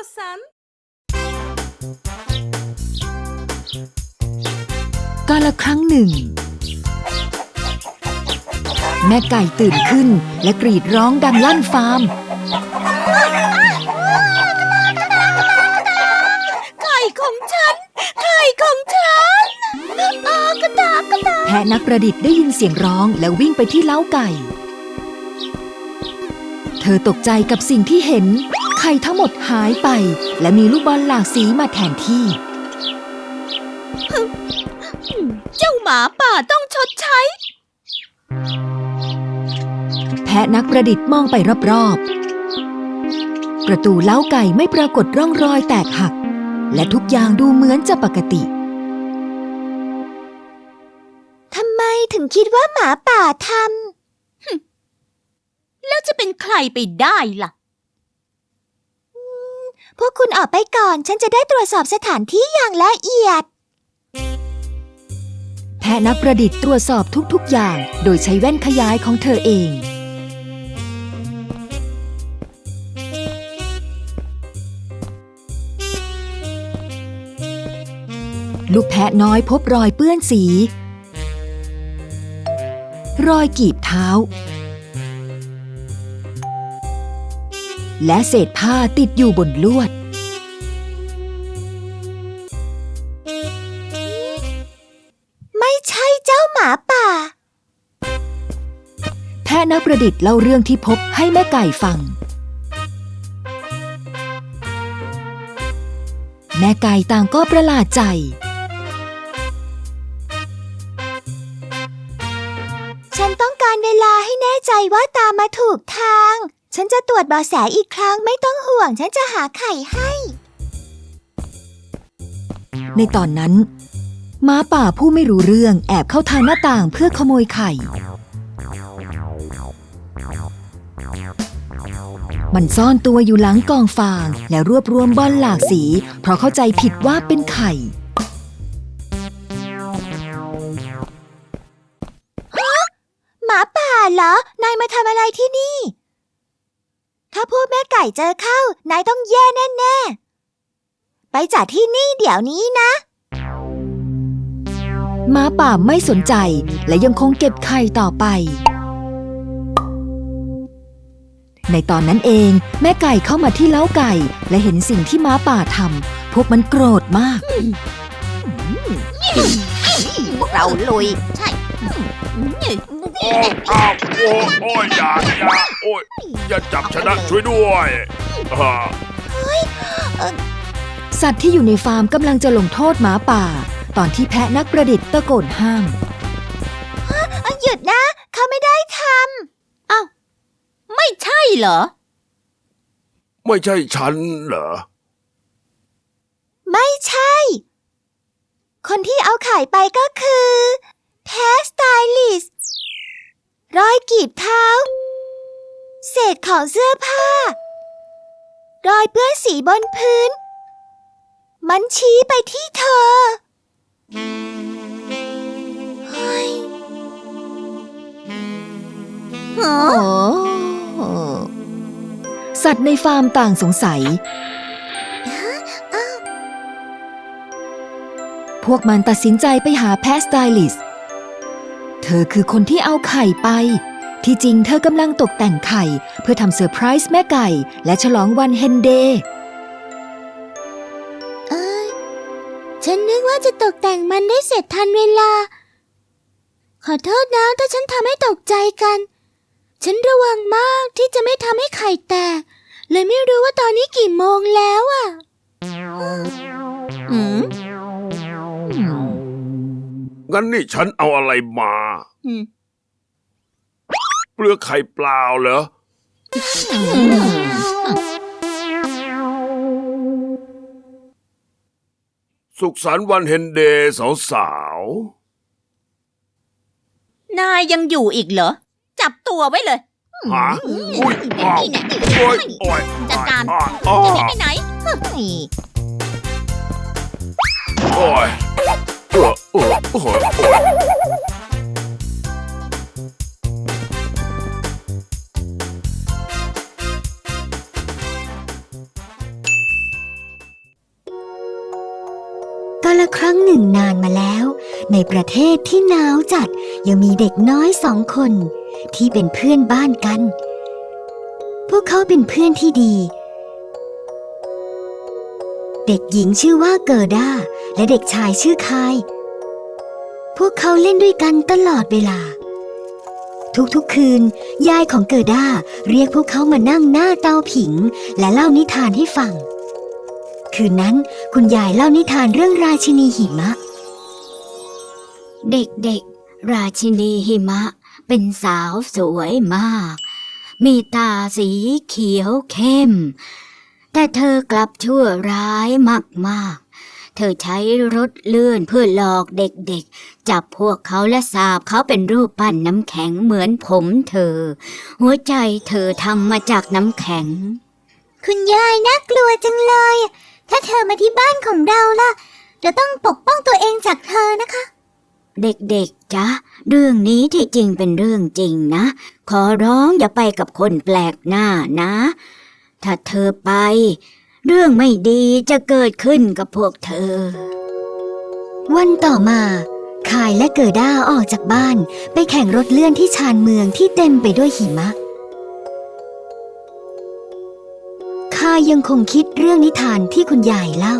istiyorsan. กาละครั้งหนึ่ง แม่ไก่ตื่นขึ้นและกรีดร้องดังลั่นฟาร์มไข่ของฉันไข่ของฉันอากระตากกระตาแพะนักประดิษฐ์ได้ยินเสียงร้องแล้ววิ่งไปที่เล้าไก่ เธอตกใจกับสิ่งที่เห็น ไข่ทั้งหมดหายไป และมีลูกบอลหลากสีมาแทนที่ เจ้าหมาป่าต้องชดใช้ แพะนักประดิษฐ์มองไปรอบๆ ประตูเล้าไก่ไม่ปรากฏร่องรอยแตกหัก และทุกอย่างดูเหมือนจะปกติทำไมถึงคิดว่าหมาป่าทแล้วจะเป็นใครไปได้ล่ะำ พวกคุณออกไปก่อน ฉันจะได้ตรวจสอบสถานที่อย่างละเอียด แพะนักประดิษฐ์ตรวจสอบทุกๆ อย่าง โดยใช้แว่นขยายของเธอเอง ลูกแพะน้อยพบรอยเปื้อนสี รอยกีบเท้า และเศษผ้าติดอยู่บนลวด ไม่ใช่เจ้าหมาป่า แพะนักประดิษฐ์เล่าเรื่องที่พบให้แม่ไก่ฟัง แม่ไก่ต่างก็ประหลาดใจฉันต้องการเวลาให้แน่ใจว่าตามมาถูกทาง ฉันจะตรวจเบาะแสอีกครั้งไม่ต้องห่วง ฉันจะหาไข่ให้ ในตอนนั้นหม้าป่าผู้ไม่รู้เรื่องแอบเข้าทางหน้าต่างเพื่อขโมยไข่ มันซ่อนตัวอยู่หลังกองฟาง และรวบรวมบอลหลากสี เพราะเข้าใจผิดว่าเป็นไข่ หมาป่าเหรอ นายมาทำอะไรที่นี่ ถ้าพวกแม่ไก่เจอเข้า นายต้องแย่แน่ๆ ไปจากที่นี่เดี๋ยวนี้นะหม้าป่าไม่สนใจและยังคงเก็บไข่ต่อไป ในตอนนั้นเองแม่ไก่เข้ามาที่เล้าไก่ และเห็นสิ่งที่ม้าป่าทำพวกมันโกรธมาก พวกเราลุย ใช่ โอ้อ้าวโอ้โอ้ยอย่าอย่าโอ้ยอย่าจับชนะช่วยด้วยอ่าสัตว์ที่อยู่ในฟาร์มกำลังจะลงโทษหมาป่า ตอนที่แพะนักประดิษฐ์ตะโกนห้ามหยุดนะเขาไม่ได้ทไม่ใช่เหรอ ไม่ใช่ฉันเหรอำไม่ใช่ คนที่เอาไข่ไปก็คือ แพสไตลิสรอยกีบเท้า เศษของเสื้อผ้า รอยเปื้อนสีบนพื้น มันชี้ไปที่เธอเฮ้ยสัตว์ในฟาร์มต่างสงสัย พวกมันตัดสินใจไปหาแพะสไตลิสต์เธอคือคนที่เอาไข่ไป ที่จริงเธอกำลังตกแต่งไข่ เพื่อทำเซอร์ไพรส์แม่ไก่ และฉลองวันเฮนเดย์เอ้ยฉันนึกว่าจะตกแต่งมันได้เสร็จทันเวลา ขอโทษนะถ้าฉันทำให้ตกใจกัน ฉันระวังมากที่จะไม่ทำให้ไข่แตก เลยไม่รู้ว่าตอนนี้กี่โมงแล้วอะ อืม งั้นนี่ฉันเอาอะไรมา อืมเปลือกไข่เปล่าเหรอ สุขสันต์วันเฮนเดย์สาวนายยังอยู่อีกเหรอ จับตัวไว้เลยๆหาอุ้ยอ้าวนี่แน่โอ้ยโอ้ยจัดการอ้าวอ้าวจะหนีไปไหนนี่โอ้ย เออเออโอ้โอ้ก็ละครั้งหนึ่งนานมาแล้ว ในประเทศที่หนาวจัดยังมีเด็กน้อยสองคน ที่เป็นเพื่อนบ้านกัน พวกเขาเป็นเพื่อนที่ดี เด็กหญิงชื่อว่าเกิด้า และเด็กชายชื่อคาย พวกเขาเล่นด้วยกันตลอดเวลา ทุกๆคืน ยายของเกิด้าเรียกพวกเขามานั่งหน้าเตาผิง และเล่านิทานให้ฟัง คืนนั้นคุณยายเล่านิทานเรื่องราชินีหิมะ เด็กๆ ราชินีหิมะเป็นสาวสวยมาก มีตาสีเขียวเข้ม แต่เธอกลับชั่วร้ายมากๆ เธอใช้รถเลื่อนเพื่อหลอกเด็กๆ จับพวกเขาและสาบเขาเป็นรูปปั้นน้ำแข็งเหมือนผมเธอ หัวใจเธอทำมาจากน้ำแข็ง คุณยายน่ากลัวจังเลย ถ้าเธอมาที่บ้านของเราล่ะจะต้องปกป้องตัวเองจากเธอนะคะ เด็กๆจ๊ะเรื่องนี้ที่จริงเป็นเรื่องจริงนะ ขอร้องอย่าไปกับคนแปลกหน้านะ ถ้าเธอไป เรื่องไม่ดีจะเกิดขึ้นกับพวกเธอ วันต่อมาคายและเกิด้าออกจากบ้าน ไปแข่งรถเลื่อนที่ชานเมืองที่เต็มไปด้วยหิมะคายยังคงคิดเรื่องนิทานที่คุณยายเล่า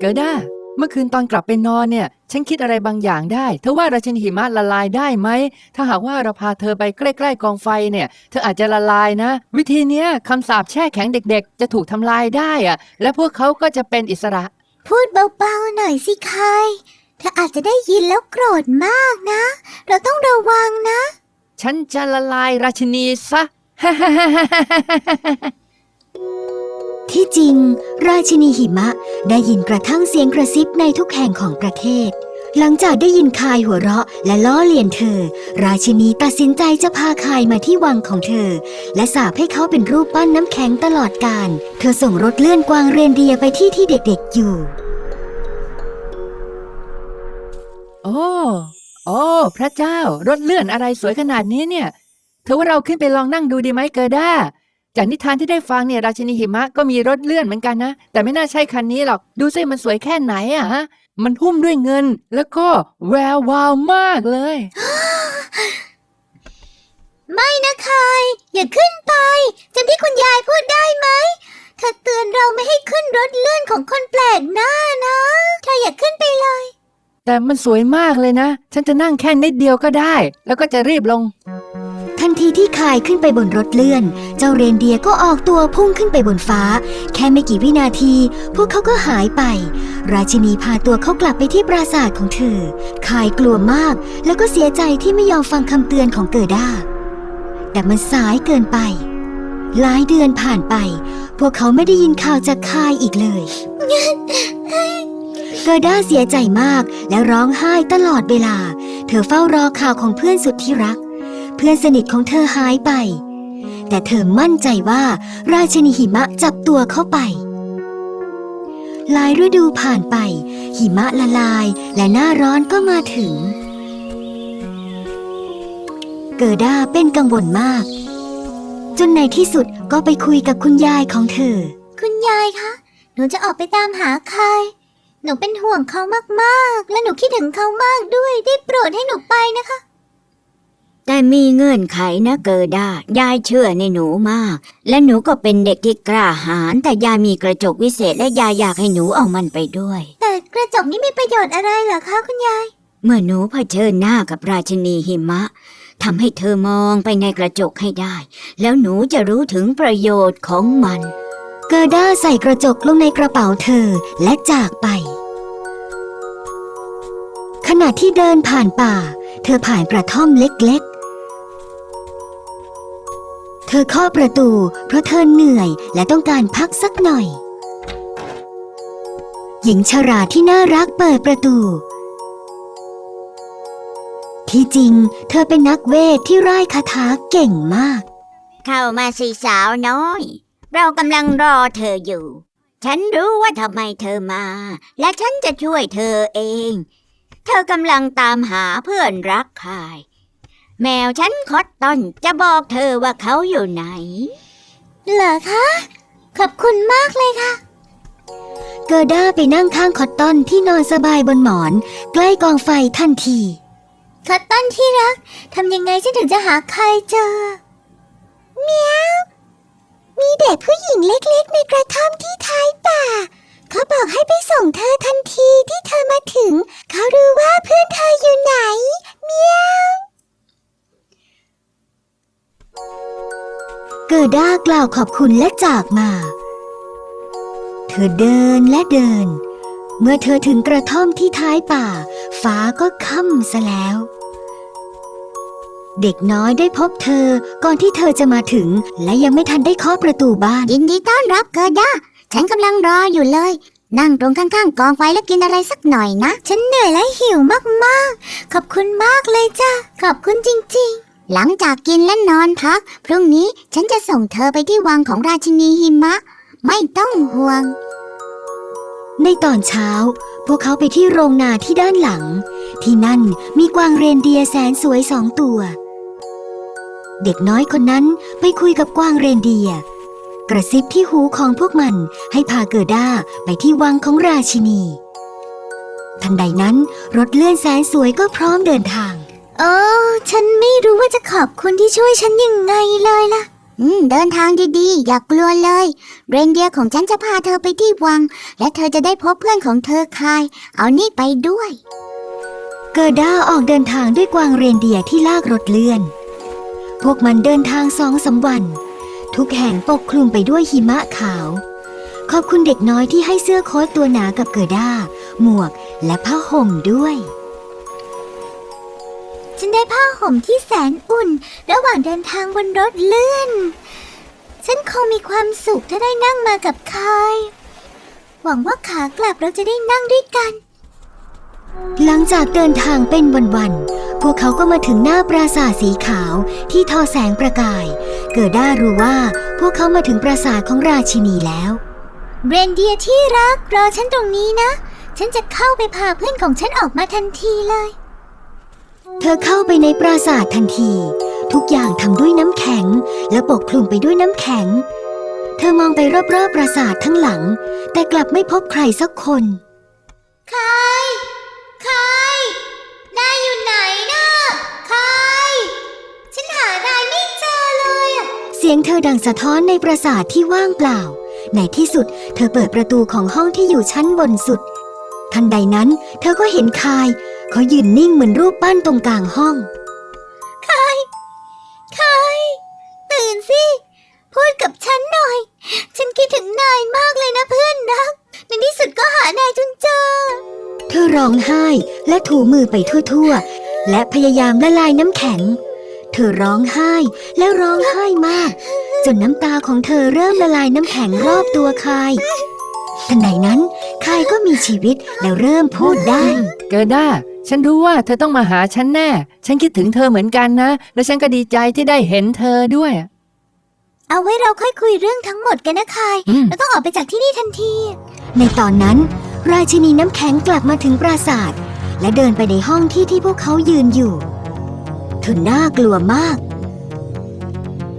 เกิด้า เมื่อคืนตอนกลับไปนอนเนี่ย ฉันคิดอะไรบางอย่างได้เธอว่าราชินีหิมะละลายได้ไหม ถ้าหากว่าเราพาเธอไปใกล้ ๆ กองไฟเนี่ย เธออาจจะละลายนะ วิธีเนี้ยคำสาปแช่แข็งเด็กๆ จะถูกทำลายได้อะและพวกเขาก็จะเป็นอิสระ พูดเบาๆหน่อยสิคายเธออาจจะได้ยินแล้วโกรธมากนะ เราต้องระวังนะ ฉันจะละลายราชินีซะ ที่จริง ราชินีหิมะได้ยินกระทั่งเสียงกระซิบในทุกแห่งของประเทศ หลังจากได้ยินคายหัวเราะและล้อเลียนเธอ ราชินีตัดสินใจจะพาคายมาที่วังของเธอ และสาปให้เขาเป็นรูปปั้นน้ำแข็งตลอดกาลเธอส่งรถเลื่อนกวางเรนเดียไปที่ที่เด็กๆอยู่ โอ้โอ้พระเจ้ารถเลื่อนอะไรสวยขนาดนี้เนี่ยเธอว่าเราขึ้นไปลองนั่งดูดีไหมเกิด้า จากนิทานที่ได้ฟังเนี่ยราชินีหิมะก็มีรถเลื่อนเหมือนกันนะ แต่ไม่น่าใช่คันนี้หรอก ดูสิมันสวยแค่ไหนอะฮะ มันหุ้มด้วยเงิน แล้วก็แวววาวมากเลย ไม่นะคายอย่าขึ้นไปจำที่คุณยายพูดได้ไหมเธอเตือนเราไม่ให้ขึ้นรถเลื่อนของคนแปลกหน้านะเธออย่าขึ้นไปเลย แต่มันสวยมากเลยนะ ฉันจะนั่งแค่นิดเดียวก็ได้ แล้วก็จะรีบลง ทีที่คายขึ้นไปบนรถเลื่อน เจ้าเรนเดียก็ออกตัวพุ่งขึ้นไปบนฟ้า แค่ไม่กี่วินาที พวกเขาก็หายไป ราชินีพาตัวเขากลับไปที่ปราสาทของเธอคายกลัวมาก แล้วก็เสียใจที่ไม่ยอมฟังคำเตือนของเกิด้า แต่มันสายเกินไป หลายเดือนผ่านไป พวกเขาไม่ได้ยินข่าวจากคายอีกเลย เกิด้าเสียใจมากและร้องไห้ตลอดเวลา เธอเฝ้ารอข่าวของเพื่อนสุดที่รัก เพื่อนสนิทของเธอหายไป แต่เธอมั่นใจว่าราชินีหิมะจับตัวเข้าไป หลายฤดูผ่านไป หิมะละลายและหน้าร้อนก็มาถึง เกิด้าเป็นกังวลมาก จนในที่สุดก็ไปคุยกับคุณยายของเธอ คุณยายคะ หนูจะออกไปตามหาใคร หนูเป็นห่วงเขามากๆ และหนูคิดถึงเขามากด้วย ได้โปรดให้หนูไปนะคะ แต่มีเงื่อนไขนะเกิดได้ยายเชื่อในหนูมาก และหนูก็เป็นเด็กที่กล้าหาญแต่ยายมีกระจกวิเศษและยายอยากให้หนูเอามันไปด้วย แต่กระจกนี้มีประโยชน์อะไรเหรอคะคุณยาย เมื่อหนูเผชิญหน้ากับราชินีหิมะทำให้เธอมองไปในกระจกให้ได้ แล้วหนูจะรู้ถึงประโยชน์ของมัน เกอร์ด้าใส่กระจกลงในกระเป๋าเธอและจากไป ขณะที่เดินผ่านป่า เธอผ่านกระท่อมเล็กๆ เธอเคาะประตู เพราะเธอเหนื่อยและต้องการพักสักหน่อย หญิงชราที่น่ารักเปิดประตู ที่จริง เธอเป็นนักเวทที่ร่ายคาถาเก่งมาก เข้ามาสิสาวน้อย เรากำลังรอเธออยู่ ฉันรู้ว่าทำไมเธอมา และฉันจะช่วยเธอเอง เธอกำลังตามหาเพื่อนรักคาย แมวฉันคอตตอนจะบอกเธอว่าเขาอยู่ไหน เหรอคะ ขอบคุณมากเลยค่ะ เกิด้าไปนั่งข้างคอตตอนที่นอนสบายบนหมอน ใกล้กองไฟทันทีคัตตันที่รักทำยังไงฉันถึงจะหาใครเจอเมียวมีเด็กผู้หญิงเล็กๆในกระท่อมที่ท้ายป่า เขาบอกให้ไปส่งเธอทันทีที่เธอมาถึง เขารู้ว่าเพื่อนเธออยู่ไหนเมียว เกิด้ากล่าวขอบคุณและจากมา เธอเดินและเดิน เมื่อเธอถึงกระท่อมที่ท้ายป่า ฟ้าก็ค่ำซะแล้ว เด็กน้อยได้พบเธอก่อนที่เธอจะมาถึง และยังไม่ทันได้เคาะประตูบ้าน ยินดีต้อนรับเกิด้า ฉันกำลังรออยู่เลย นั่งตรงข้างๆกองไฟแล้วกินอะไรสักหน่อยนะ ฉันเหนื่อยและหิวมากๆ ขอบคุณมากเลยจ้ะ ขอบคุณจริงๆ หลังจากกินและนอนพัก พรุ่งนี้ฉันจะส่งเธอไปที่วังของราชินีหิมะ ไม่ต้องห่วง ในตอนเช้า พวกเขาไปที่โรงนาที่ด้านหลัง ที่นั่นมีกวางเรนเดียแสนสวยสองตัว เด็กน้อยคนนั้นไปคุยกับกวางเรนเดีย กระซิบที่หูของพวกมันให้พาเกิด้าไปที่วังของราชินี ทันใดนั้นรถเลื่อนแสนสวยก็พร้อมเดินทาง โอ้ฉันไม่รู้ว่าจะขอบคุณที่ช่วยฉันยังไงเลยล่ะ อืม เดินทางดีๆ อย่ากลัวเลย เรนเดียร์ของฉันจะพาเธอไปที่วัง และเธอจะได้พบเพื่อนของเธอคาย เอานี่ไปด้วย เกิด้าออกเดินทางด้วยกวางเรนเดียร์ที่ลากรถเลื่อน พวกมันเดินทางสองสามวัน ทุกแห่งปกคลุมไปด้วยหิมะขาว ขอบคุณเด็กน้อยที่ให้เสื้อโค้ทตัวหนากับเกิด้า หมวกและผ้าห่มด้วย ฉันได้ผ้าห่มที่แสนอุ่น ระหว่างเดินทางบนรถเลื่อน ฉันคงมีความสุขถ้าได้นั่งมากับคายหวังว่าขากลับเราจะได้นั่งด้วยกัน หลังจากเดินทางเป็นวันๆ พวกเขาก็มาถึงหน้าปราสาทสีขาวที่ทอแสงประกาย เกิด้ารู้ว่าพวกเขามาถึงปราสาทของราชินีแล้วเรนเดียร์ที่รักรอฉันตรงนี้นะ ฉันจะเข้าไปพาเพื่อนของฉันออกมาทันทีเลย เธอเข้าไปในปราสาททันที ทุกอย่างทำด้วยน้ำแข็ง และปกคลุมไปด้วยน้ำแข็ง เธอมองไปรอบๆปราสาททั้งหลัง แต่กลับไม่พบใครสักคนคายคายนายอยู่ไหนนะคายฉันหานายไม่เจอเลยอะเสียงเธอดังสะท้อนในปราสาทที่ว่างเปล่า ในที่สุด เธอเปิดประตูของห้องที่อยู่ชั้นบนสุด ทันใดนั้น เธอก็เห็นคาย เขายืนนิ่งเหมือนรูปปั้นตรงกลางห้องคายคายตื่นสิ พูดกับฉันหน่อย ฉันคิดถึงนายมากเลยนะเพื่อนรัก ในที่สุดก็หานายจนเจอ เธอร้องไห้และถูมือไปทั่วๆ และพยายามละลายน้ำแข็ง เธอร้องไห้และร้องไห้มาก จนน้ำตาของเธอเริ่มละลายน้ำแข็งรอบตัวคายทันใดนั้นคายก็มีชีวิตแล้วเริ่มพูดได้ เกิด้า ฉันรู้ว่าเธอต้องมาหาฉันแน่ ฉันคิดถึงเธอเหมือนกันนะ และฉันก็ดีใจที่ได้เห็นเธอด้วย เอาไว้เราค่อยคุยเรื่องทั้งหมดกันนะคาย อืม เราต้องออกไปจากที่นี่ทันที ในตอนนั้น ราชินีน้ำแข็งกลับมาถึงปราสาท และเดินไปในห้องที่ที่พวกเขายืนอยู่เธอน่ากลัวมาก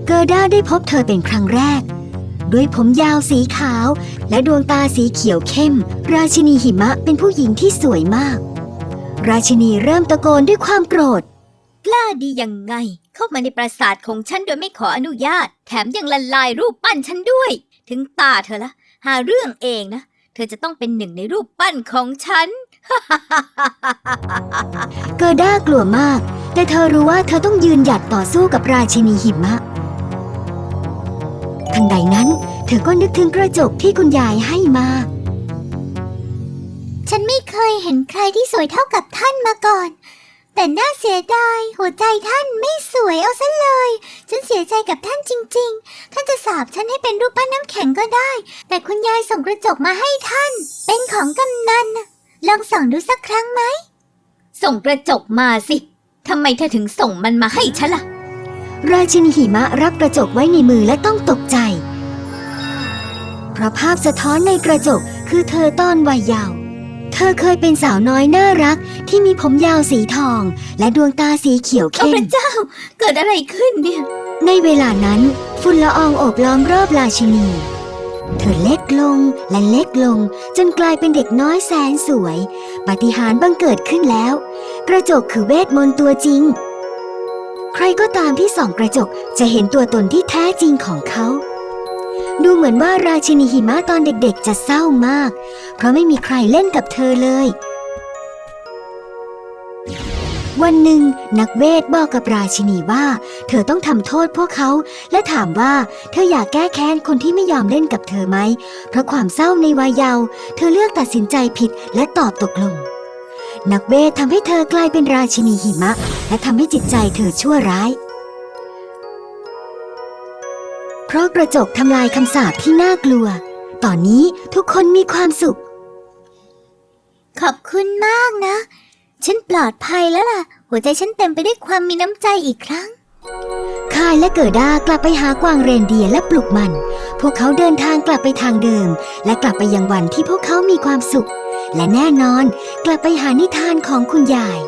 เกอร์ด้าได้พบเธอเป็นครั้งแรก ด้วยผมยาวสีขาว และดวงตาสีเขียวเข้ม ราชินีหิมะเป็นผู้หญิงที่สวยมาก ราชินีเริ่มตะโกนด้วยความโกรธ กล้าดียังไง เข้ามาในปราสาทของฉันโดยไม่ขออนุญาต แถมยังละลายรูปปั้นฉันด้วย ถึงตาเธอละ หาเรื่องเองนะ เธอจะต้องเป็นหนึ่งในรูปปั้นของฉัน เกอร์ด้ากลัวมาก แต่เธอรู้ว่าเธอต้องยืนหยัดต่อสู้กับราชินีหิมะ ทันใดนั้น เธอก็นึกถึงกระจกที่คุณยายให้มา ฉันไม่เคยเห็นใครที่สวยเท่ากับท่านมาก่อน แต่น่าเสียดาย หัวใจท่านไม่สวยเอาซะเลย ฉันเสียใจกับท่านจริง ๆ ท่านจะสาบฉันให้เป็นรูปปั้นน้ำแข็งก็ได้ แต่คุณยายส่งกระจกมาให้ท่าน เป็นของกำนันน่ะลองส่องดูสักครั้งไหม ส่งกระจกมาสิ ทำไมเธอถึงส่งมันมาให้ฉันล่ะ ราชินีหิมะรับกระจกไว้ในมือและต้องตกใจ เพราะภาพสะท้อนในกระจกคือเธอตอนวัยเยาว์ เธอเคยเป็นสาวน้อยน่ารักที่มีผมยาวสีทอง และดวงตาสีเขียวโอ้เข้พมระเจ้า เกิดอะไรขึ้นเนี่ย ในเวลานั้นฝุ่นละอองโอบล้อมรอบราชินี เธอเล็กลงและเล็กลง จนกลายเป็นเด็กน้อยแสนสวย ปาฏิหาริย์บังเกิดขึ้นแล้ว กระจกคือเวทมนต์ตัวจริง ใครก็ตามที่ส่องกระจกจะเห็นตัวตนที่แท้จริงของเขา ดูเหมือนว่าราชินีหิมะตอนเด็กๆ จะเศร้ามาก เพราะไม่มีใครเล่นกับเธอเลย วันหนึ่ง นักเวทบอกกับราชินีว่า เธอต้องทำโทษพวกเขา และถามว่าเธออยากแก้แค้นคนที่ไม่ยอมเล่นกับเธอไหม เพราะความเศร้าในวัยเยาว์เธอเลือกตัดสินใจผิดและตอบตกลง นักเวททำให้เธอกลายเป็นราชินีหิมะ และทำให้จิตใจเธอชั่วร้าย เพราะกระจกทำลายคำสาปที่น่ากลัว ตอนนี้ทุกคนมีความสุข ขอบคุณมากนะ ฉันปลอดภัยแล้วล่ะ หัวใจฉันเต็มไปด้วยความมีน้ำใจอีกครั้ง คายและเกิดากลับไปหากวางเรนเดียร์และปลุกมัน พวกเขาเดินทางกลับไปทางเดิม และกลับไปยังวันที่พวกเขามีความสุข และแน่นอน กลับไปหานิทานของคุณยาย